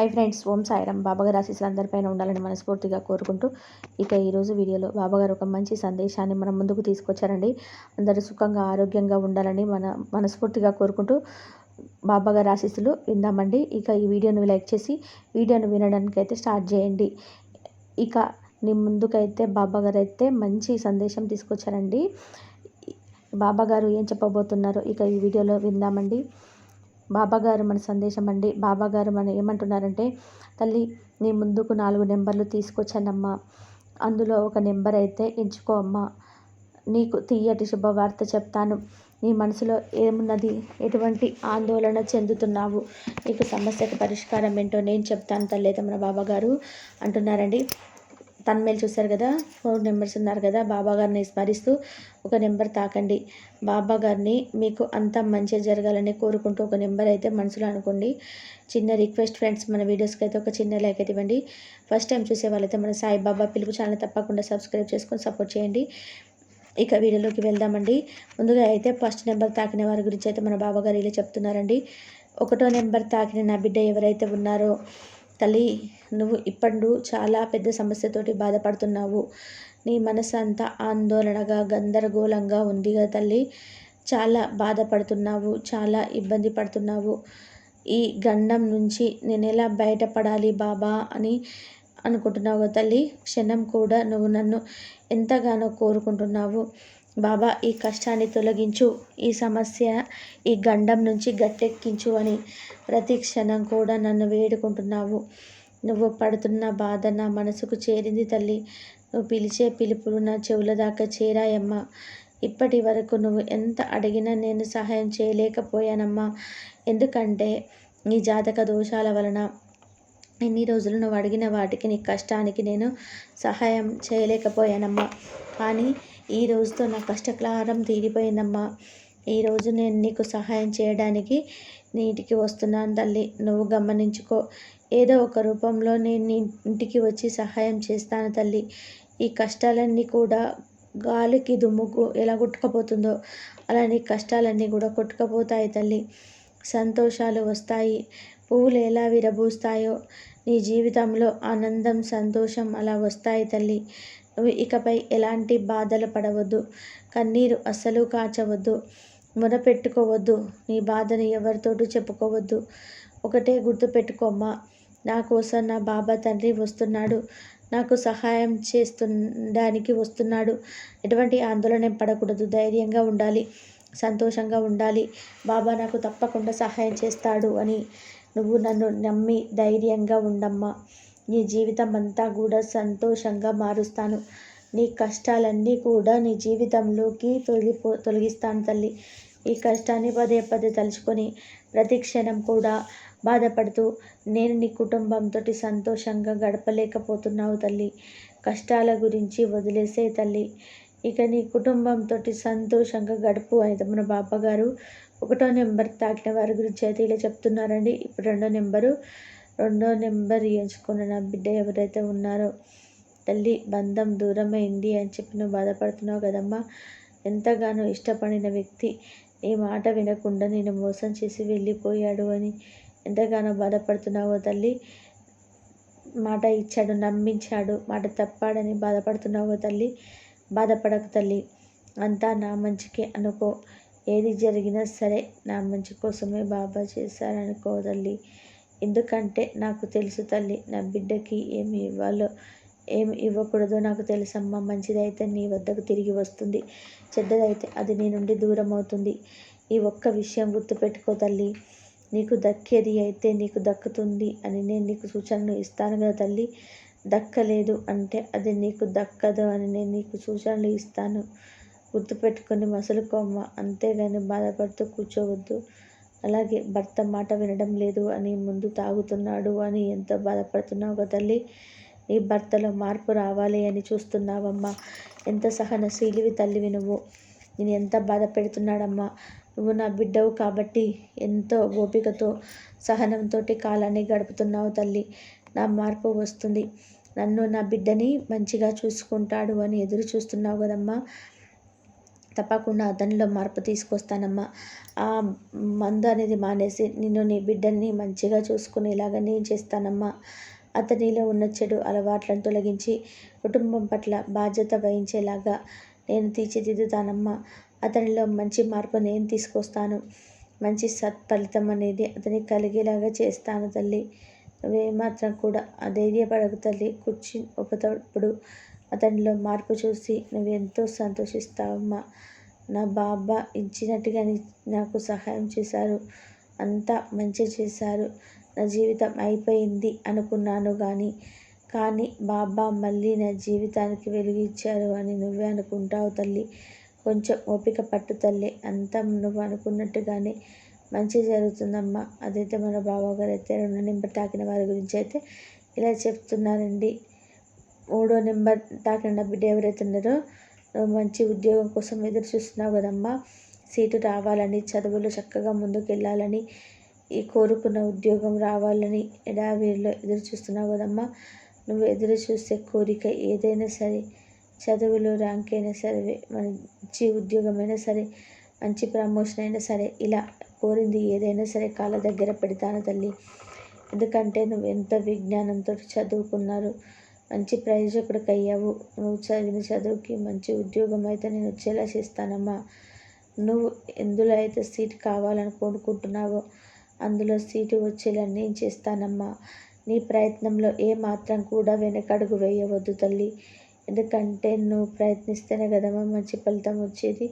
Hi friends ఓం సాయిరం బాబాగారు ఆశీస్సులు అందరిపైన ఉండాలని మనస్ఫూర్తిగా కోరుకుంటూ ఇక ఈరోజు వీడియోలో బాబాగారు ఒక మంచి సందేశాన్ని మనం ముందుకు తీసుకొచ్చారండి. అందరూ సుఖంగా ఆరోగ్యంగా ఉండాలని మన మనస్ఫూర్తిగా కోరుకుంటూ బాబాగారు ఆశీస్సులు విందామండి. ఇక ఈ వీడియోను లైక్ చేసి వీడియోను వినడానికి అయితే స్టార్ట్ చేయండి. ఇక నీ ముందుకైతే బాబాగారు అయితే మంచి సందేశం తీసుకొచ్చారండి. బాబాగారు ఏం చెప్పబోతున్నారో? ఇక ఈ వీడియోలో విందామండి. బాబాగారు మన సందేశం అండి. బాబాగారు మన ఏమంటున్నారంటే తల్లి నీ ముందుకు నాలుగు నెంబర్లు తీసుకొచ్చానమ్మా. అందులో ఒక నెంబర్ అయితే ఎంచుకో అమ్మా. నీకు తీయటి శుభవార్త చెప్తాను. నీ మనసులో ఏమున్నది? ఎటువంటి ఆందోళన చెందుతున్నావు? నీకు సమస్యకు పరిష్కారం ఏంటో నేను చెప్తాను తల్లి మన బాబాగారు. అంటున్నారండి. తన్మేలు చూశారు కదా? ఫోర్ నెంబర్స్ ఉన్నారు కదా? బాబా గారిని స్మరిస్తూ ఒక నెంబర్ తాకండి. బాబా గారిని మీకు అంత మంచి జరగాలని కోరుకుంటూ ఒక నెంబర్ అయితే మనసులో అనుకోండి. చిన్న రిక్వెస్ట్ ఫ్రెండ్స్ మన వీడియోస్కి అయితే ఒక చిన్న లైక్ అయితే ఇవ్వండి. ఫస్ట్ టైం చూసే వాళ్ళైతే మన సాయిబాబా పిలుపు ఛానల్ తప్పకుండా సబ్స్క్రైబ్ చేసుకొని సపోర్ట్ చేయండి. ఇక వీడియోలోకి వెళ్దామండి. ముందుగా అయితే ఫస్ట్ నెంబర్ తాకిన వారి గురించి అయితే మన బాబాగారు ఇలా చెప్తున్నారండి. ఒకటో నెంబర్ తాకిన నా బిడ్డ ఎవరైతే ఉన్నారో తల్లి నువ్వు ఇప్పుడు చాలా పెద్ద సమస్యతోటి బాధపడుతున్నావు. నీ మనసు అంతా ఆందోళనగా గందరగోళంగా ఉంది తల్లి. చాలా బాధపడుతున్నావు చాలా ఇబ్బంది పడుతున్నావు. ఈ గండం నుంచి నేను ఎలా బయటపడాలి బాబా అని అనుకుంటున్నావు తల్లి. క్షణం కూడా నువ్వు నన్ను ఎంతగానో కోరుకుంటున్నావు. బాబా ఈ కష్టాన్ని తొలగించు. ఈ సమస్య ఈ గండం నుంచి గట్టెక్కించు అని ప్రతి క్షణం కూడా నన్ను వేడుకుంటున్నావు. నువ్వు పడుతున్న బాధ నా మనసుకు చేరింది తల్లి. నువ్వు పిలిచే పిలుపులు నా చెవుల దాకా చేరాయమ్మా. ఇప్పటి వరకు నువ్వు ఎంత అడిగినా నేను సహాయం చేయలేకపోయానమ్మా. ఎందుకంటే నీ జాతక దోషాల వలన ఎన్ని రోజులు నువ్వు అడిగిన వాటికి నీ కష్టానికి నేను సహాయం చేయలేకపోయానమ్మా. కానీ ఈ రోజుతో నా కష్టక్లారం తీరిపోయిందమ్మా. ఈరోజు నేను నీకు సహాయం చేయడానికి నీటికి వస్తున్నాను తల్లి. నువ్వు గమనించుకో. ఏదో ఒక రూపంలో నేను నీ ఇంటికి వచ్చి సహాయం చేస్తాను తల్లి. ఈ కష్టాలన్నీ కూడా గాలికి దుమ్ముకు ఎలా కొట్టుకపోతుందో అలా నీ కష్టాలన్నీ కూడా కొట్టుకపోతాయి తల్లి. సంతోషాలు వస్తాయి. పువ్వులు ఎలా విరబూస్తాయో నీ జీవితంలో ఆనందం సంతోషం అలా వస్తాయి తల్లి. ఇకపై ఎలాంటి బాధలు పడవద్దు. కన్నీరు అస్సలు కాచవద్దు. మొరపెట్టుకోవద్దు. నీ బాధని ఎవరితోటూ చెప్పుకోవద్దు. ఒకటే గుర్తుపెట్టుకోమ్మా. నా కోసం నా బాబా తండ్రి వస్తున్నాడు. నాకు సహాయం చేస్తుండడానికి వస్తున్నాడు. ఎటువంటి ఆందోళన పడకూడదు. ధైర్యంగా ఉండాలి. సంతోషంగా ఉండాలి. బాబా నాకు తప్పకుండా సహాయం చేస్తాడు అని నువ్వు నన్ను నమ్మి ధైర్యంగా ఉండమ్మా. నీ జీవితం అంతా కూడా సంతోషంగా మారుస్తాను. నీ కష్టాలన్నీ కూడా నీ జీవితంలోకి తొలగిపో తొలగిస్తాను తల్లి. ఈ కష్టాన్ని పదే పదే తలుచుకొని ప్రతి క్షణం కూడా బాధపడుతూ నేను నీ కుటుంబంతో సంతోషంగా గడపలేకపోతున్నావు తల్లి. కష్టాల గురించి వదిలేసే తల్లి. ఇక నీ కుటుంబంతో సంతోషంగా గడుపు. అని మన బాబాగారు ఒకటో నెంబర్ తాకిన వారి గురించి అయితే ఇలా చెప్తున్నారండి. ఇప్పుడు రెండో నెంబరు రెండో నెంబర్ ఎంచుకున్న నా బిడ్డ ఎవరైతే ఉన్నారో తల్లి బంధం దూరమైంది అని చెప్పి నువ్వు బాధపడుతున్నావు కదమ్మా. ఎంతగానో ఇష్టపడిన వ్యక్తి నీ మాట వినకుండా నేను మోసం చేసి వెళ్ళిపోయాడు అని ఎంతగానో బాధపడుతున్నావో తల్లి. మాట ఇచ్చాడు నమ్మించాడు మాట తప్పాడని బాధపడుతున్నావో తల్లి. బాధపడకు తల్లి. అంతా నా మంచికే అనుకో. ఏది జరిగినా సరే నా మంచి కోసమే బాబా చేశారనుకో తల్లి. ఎందుకంటే నాకు తెలుసు తల్లి నా బిడ్డకి ఏమి ఇవ్వాలో ఏమి ఇవ్వకూడదో నాకు తెలుసమ్మా. మంచిదైతే నీ వద్దకు తిరిగి వస్తుంది. చెడ్డదైతే అది నీ నుండి దూరం అవుతుంది ఈ ఒక్క విషయం గుర్తుపెట్టుకో తల్లి. నీకు దక్కేది అయితే నీకు దక్కుతుంది అని నేను నీకు సూచనలు ఇస్తాను కదా తల్లి. దక్కలేదు అంటే అది నీకు దక్కదు అని నేను నీకు సూచనలు ఇస్తాను. గుర్తుపెట్టుకొని మసలుకోమ్మ. అంతేగాని బాధపడుతూ కూర్చోవద్దు. అలాగే భర్త మాట వినడం లేదు అని ముందు తాగుతున్నాడు అని ఎంతో బాధపడుతున్నావు కదా తల్లి? నీ భర్తలో మార్పు రావాలి అని చూస్తున్నావమ్మా. ఎంత సహనశీలివి తల్లివి నువ్వు. నేను ఎంత బాధ పెడుతున్నాడమ్మా. నువ్వు నా బిడ్డవు కాబట్టి ఎంతో ఓపికతో సహనంతో కాలాన్ని గడుపుతున్నావు తల్లి. నా మార్పు వస్తుంది. నన్ను నా బిడ్డని మంచిగా చూసుకుంటాడు అని ఎదురు చూస్తున్నావు కదమ్మా. తప్పకుండా అతనిలో మార్పు తీసుకొస్తానమ్మా. ఆ మందు అనేది మానేసి నిన్ను నీ బిడ్డని మంచిగా చూసుకునేలాగా నేను చేస్తానమ్మా. అతనిలో ఉన్న చెడు అలవాట్లను తొలగించి కుటుంబం పట్ల బాధ్యత వహించేలాగా నేను తీర్చిదిద్దుతానమ్మా. అతనిలో మంచి మార్పు నేను తీసుకొస్తాను. మంచి సత్ఫలితం అనేది అతనికి కలిగేలాగా చేస్తాను తల్లి. నువ్వేమాత్రం కూడా అధైర్యపడకు తల్లి. కూర్చి ఒకప్పుడు అతనిలో మార్పు చూసి నువ్వు ఎంతో సంతోషిస్తావమ్మా. నా బాబా ఇచ్చినట్టుగా నాకు సహాయం చేశారు. అంతా మంచి చేశారు. నా జీవితం అయిపోయింది అనుకున్నాను కానీ కానీ బాబా మళ్ళీ నా జీవితానికి వెలుగు ఇచ్చారు అని నువ్వే అనుకుంటావు తల్లి. కొంచెం ఓపిక పట్టు తల్లి. అంతా నువ్వు అనుకున్నట్టుగానే మంచి జరుగుతుందమ్మా. అదైతే మన బాబాగారు అయితే రెండు నింపు తాకిన వారి గురించి అయితే ఇలా చెప్తున్నారండి. మూడో నెంబర్ తాకిన బిడ్డ ఎవరైతే ఉన్నారో నువ్వు మంచి ఉద్యోగం కోసం ఎదురు చూస్తున్నావు కదమ్మా. సీటు రావాలని చదువులో చక్కగా ముందుకు వెళ్ళాలని ఈ కోరుకున్న ఉద్యోగం రావాలని ఎడావీరిలో ఎదురు చూస్తున్నావు కదమ్మా. నువ్వు ఎదురు చూసే కోరిక ఏదైనా సరే చదువులో ర్యాంక్ అయినా సరే మంచి ఉద్యోగమైనా సరే మంచి ప్రమోషన్ అయినా సరే ఇలా కోరింది ఏదైనా సరే కాళ్ళ దగ్గర పెడతాను తల్లి. ఎందుకంటే నువ్వు ఎంత విజ్ఞానంతో చదువుకున్నారు మంచి ప్రయోజకుడికి అయ్యావు నువ్వు చదివిన చదువుకి మంచి ఉద్యోగం అయితే నేను వచ్చేలా చేస్తానమ్మా. నువ్వు ఎందులో అయితే సీట్ కావాలని కోరుకుంటున్నావో అందులో సీటు వచ్చేలా నేను చేస్తానమ్మా. నీ ప్రయత్నంలో ఏ మాత్రం కూడా వెనకడుగు వేయవద్దు తల్లి. ఎందుకంటే నువ్వు ప్రయత్నిస్తేనే కదమ్మా మంచి ఫలితం వచ్చేది.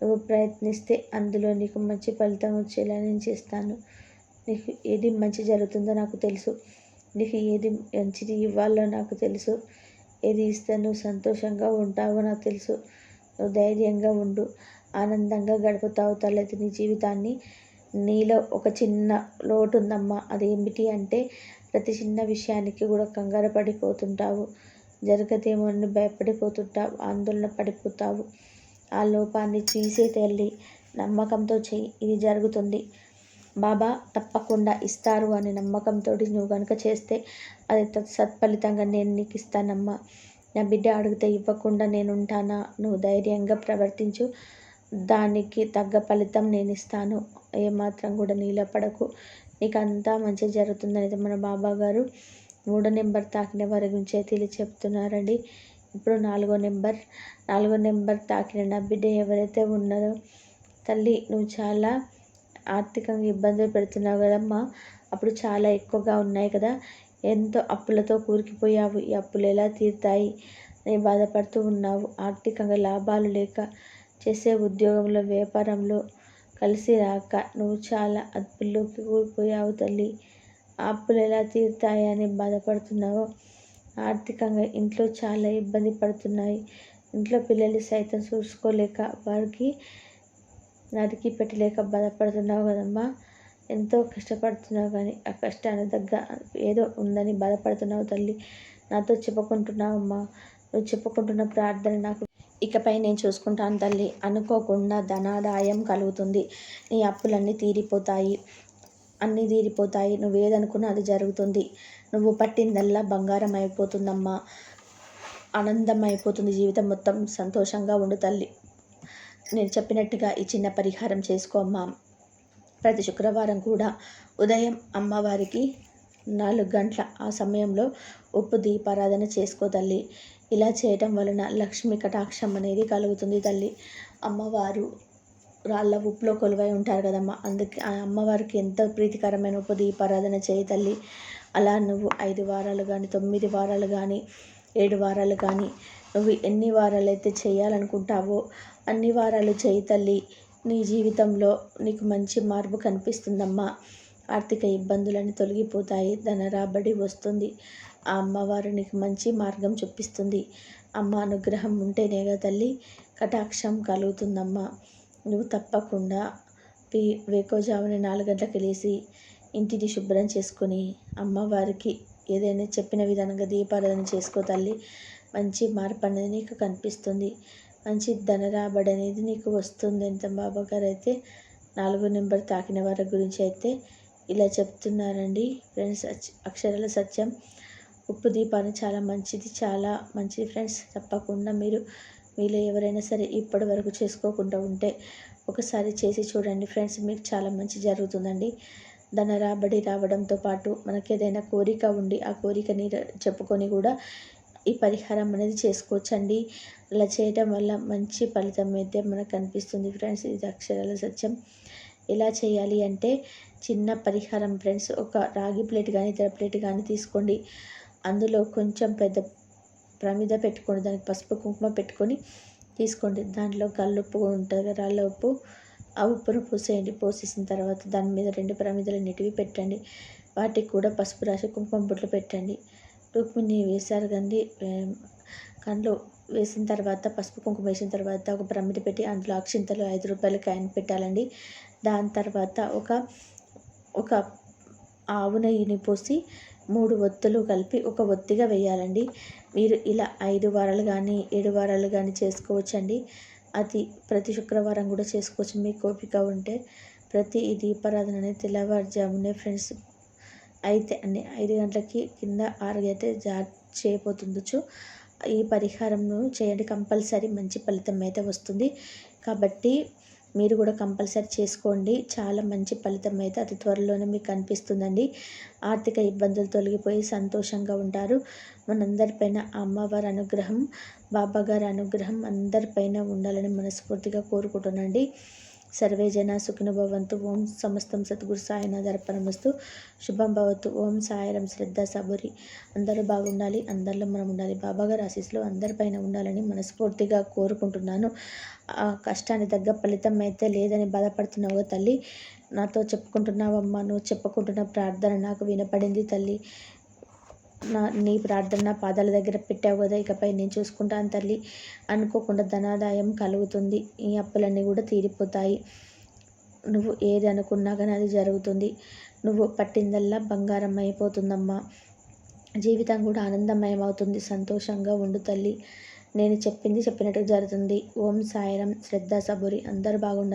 నువ్వు ప్రయత్నిస్తే అందులో నీకు మంచి ఫలితం వచ్చేలా నేను చేస్తాను. నీకు ఏది మంచి జరుగుతుందో నాకు తెలుసు. నీకు ఏది మంచిది ఇవ్వాలో నాకు తెలుసు. ఏది ఇస్తే నువ్వు సంతోషంగా ఉంటావో నాకు తెలుసు. నువ్వు ధైర్యంగా ఉండు. ఆనందంగా గడుపుతావు. తల్లి నీ జీవితాన్ని నీలో ఒక చిన్న లోటు ఉందమ్మా అది ఏమిటి అంటే ప్రతి చిన్న విషయానికి కూడా కంగారు పడిపోతుంటావు. జరగదేమో అని భయపడిపోతుంటావు. ఆందోళన పడిపోతావు. ఆ లోపాన్ని తీసే తల్లి నమ్మకంతో చెయ్యి. ఇది జరుగుతుంది. బాబా తప్పకుండా ఇస్తారు అనే నమ్మకంతో నువ్వు కనుక చేస్తే అది సత్ఫలితంగా నేను నీకు ఇస్తానమ్మా. నా బిడ్డ అడిగితే ఇవ్వకుండా నేను ఉంటానా నువ్వు ధైర్యంగా ప్రవర్తించు. దానికి తగ్గ ఫలితం నేను ఇస్తాను. ఏమాత్రం కూడా నీళ్ళ పడకు. నీకు అంతా మంచి జరుగుతుందనేది మన బాబా గారు మూడో నెంబర్ తాకిన వారి గురించి తెలియ చెప్తున్నారండి. ఇప్పుడు నాలుగో నెంబర్ నాలుగో నెంబర్ తాకిన నా బిడ్డ ఎవరైతే ఉన్నారో తల్లి నువ్వు చాలా ఆర్థికంగా ఇబ్బందులు పెడుతున్నావు కదమ్మా. అప్పుడు చాలా ఎక్కువగా ఉన్నాయి కదా. ఎంతో అప్పులతో కూరుకుపోయావు. ఈ అప్పులు ఎలా తీరుతాయి? అని బాధపడుతూ ఉన్నావు. ఆర్థికంగా లాభాలు లేక చేసే ఉద్యోగంలో వ్యాపారంలో కలిసి రాక నువ్వు చాలా అప్పుల్లోకి కూలిపోయావు తల్లి. అప్పులు ఎలా తీరుతాయని బాధపడుతున్నావు. ఆర్థికంగా ఇంట్లో చాలా ఇబ్బంది పడుతున్నాయి. ఇంట్లో పిల్లలు సైతం చూసుకోలేక వారికి నరికి పెట్టలేక బాధపడుతున్నావు కదమ్మా. ఎంతో కష్టపడుతున్నావు కానీ ఆ కష్టానికి దగ్గ ఏదో ఉందని బాధపడుతున్నావు తల్లి. నాతో చెప్పుకుంటున్నావమ్మా. నువ్వు చెప్పుకుంటున్న ప్రార్థన నాకు ఇకపై నేను చూసుకుంటాను తల్లి. అనుకోకుండా ధనాదాయం కలుగుతుంది. నీ అప్పులన్నీ తీరిపోతాయి. అన్నీ తీరిపోతాయి. నువ్వు ఏదనుకున్నా అది జరుగుతుంది. నువ్వు పట్టిందల్లా బంగారం అయిపోతుందమ్మా ఆనందం అయిపోతుంది జీవితం మొత్తం. సంతోషంగా ఉండు తల్లి. నేను చెప్పినట్టుగా ఈ చిన్న పరిహారం చేసుకోమ్మా ప్రతి శుక్రవారం కూడా ఉదయం అమ్మవారికి నాలుగు గంటల ఆ సమయంలో ఉప్పు దీపారాధన చేసుకో తల్లి. ఇలా చేయటం వలన లక్ష్మి కటాక్షం అనేది కలుగుతుంది తల్లి. అమ్మవారు రాళ్ళ ఉప్పులో కొలువై ఉంటారు కదమ్మా. అందుకే ఆ అమ్మవారికి ఎంత ప్రీతికరమైన ఉప్పు దీపారాధన చేయి తల్లి. అలా నువ్వు ఐదు వారాలు కానీ తొమ్మిది వారాలు కానీ ఏడు వారాలు కానీ నువ్వు ఎన్ని వారాలు అయితే చేయాలనుకుంటావో అన్ని వారాలు చేయి తల్లి నీ జీవితంలో నీకు మంచి మార్పు కనిపిస్తుందమ్మా. ఆర్థిక ఇబ్బందులన్నీ తొలగిపోతాయి ధన రాబడి వస్తుంది. ఆ అమ్మవారు నీకు మంచి మార్గం చూపిస్తుంది. అమ్మ అనుగ్రహం ఉంటేనే కదా తల్లి కటాక్షం కలుగుతుందమ్మా. నువ్వు తప్పకుండా పీ వేకోజామున నాలుగు గంటలకు లేచి ఇంటిని శుభ్రం చేసుకొని అమ్మవారికి ఏదైనా చెప్పిన విధంగా దీపారాధన చేసుకో తల్లి. మంచి మార్పు అనేది నీకు కనిపిస్తుంది. మంచి ధన రాబడి అనేది నీకు వస్తుంది ఎంత బాబా గారు. అయితే నాలుగో నెంబర్ తాకిన వారి గురించి అయితే ఇలా చెప్తున్నారండి. ఫ్రెండ్స్ అక్షరాల సత్యం ఉప్పు దీపాన్ని చాలా మంచిది చాలా మంచిది ఫ్రెండ్స్. తప్పకుండా మీరు మీలో ఎవరైనా సరే ఇప్పటి వరకు చేసుకోకుండా ఉంటే ఒకసారి చేసి చూడండి ఫ్రెండ్స్. మీకు చాలా మంచి జరుగుతుందండి. ధన రాబడి రావడంతో పాటు మనకి ఏదైనా కోరిక ఉండి ఆ కోరికని చెప్పుకొని కూడా ఈ పరిహారం అనేది చేసుకోవచ్చండి. అలా చేయడం వల్ల మంచి ఫలితం అయితే మనకు కనిపిస్తుంది ఫ్రెండ్స్. ఇది అక్షరాల సత్యం. ఎలా చేయాలి అంటే చిన్న పరిహారం ఫ్రెండ్స్. ఒక రాగి ప్లేట్ కానీ ఇతర ప్లేట్ కానీ తీసుకోండి. అందులో కొంచెం పెద్ద ప్రమిద పెట్టుకోండి దానికి పసుపు కుంకుమ పెట్టుకొని తీసుకోండి. దాంట్లో కల్లుప్పు ఉంటుంది రాళ్ళ ఉప్పు. ఆ ఉప్పును పోసేయండి. పోసేసిన తర్వాత దాని మీద రెండు ప్రమిదలు నీటివి పెట్టండి. వాటికి కూడా పసుపు రాసి కుంకుమ బుట్లు పెట్టండి. రుక్మిణి వేశారు కండి కండ్లు వేసిన తర్వాత పసుపు కుంకుమ వేసిన తర్వాత ఒక ప్రమిద పెట్టి అందులో అక్షింతలు ఐదు రూపాయలు కాయిన్ పెట్టాలండి. దాని తర్వాత ఒక ఒక ఆవు నెయ్యిని పోసి మూడు ఒత్తులు కలిపి ఒక ఒత్తిగా వేయాలండి. మీరు ఇలా ఐదు వారాలు కానీ ఏడు వారాలు కానీ చేసుకోవచ్చండి. అది ప్రతి శుక్రవారం కూడా చేసుకోవచ్చు. మీకు ఓపిక ఉంటే ప్రతి దీపారాధన తెల్లవారుజామునే ఫ్రెండ్స్ అయితే అన్ని ఐదు గంటలకి కింద ఆరుగైతే అయితే జా చేయబోతుండొచ్చు. ఈ పరిహారంను చేయండి. కంపల్సరీ మంచి ఫలితం అయితే వస్తుంది. కాబట్టి మీరు కూడా కంపల్సరీ చేసుకోండి. చాలా మంచి ఫలితం అయితే అతి త్వరలోనే మీకు కనిపిస్తుందండి ఆర్థిక ఇబ్బందులు తొలగిపోయి సంతోషంగా ఉంటారు. మనందరిపైన అమ్మవారి అనుగ్రహం బాబాగారి అనుగ్రహం అందరిపైన ఉండాలని మనస్ఫూర్తిగా కోరుకుంటున్నాండి సర్వే జన సుఖిన భవంతు. ఓం సమస్తం సద్గురు సాయినాథ్ అర్పణమస్తు శుభం భవతు. ఓం సాయిరం శ్రద్ధ సబురి. అందరూ బాగుండాలి అందరిలో మనం ఉండాలి. బాబాగారి ఆశీస్సులో అందరిపైన ఉండాలని మనస్ఫూర్తిగా కోరుకుంటున్నాను. ఆ కష్టాన్ని తగ్గ ఫలితం అయితే లేదని బాధపడుతున్నావు తల్లి. నాతో చెప్పుకుంటున్నావమ్మా నువ్వు చెప్పుకుంటున్న ప్రార్థన నాకు వినపడింది తల్లి. నా నీ ప్రార్థన నా పాదాల దగ్గర పెట్టావు కదా ఇకపై నేను చూసుకుంటాను తల్లి అనుకోకుండా ధనాదాయం కలుగుతుంది. ఈ అప్పులన్నీ కూడా తీరిపోతాయి. నువ్వు ఏది అనుకున్నా కానీ అది జరుగుతుంది. నువ్వు పట్టిందల్లా బంగారం అయిపోతుందమ్మా. జీవితం కూడా ఆనందమయం అవుతుంది. సంతోషంగా ఉండు తల్లి. నేను చెప్పింది చెప్పినట్టు జరుగుతుంది. ఓం సాయిరం. శ్రద్ధ సబురి. అందరు బాగుండాలి.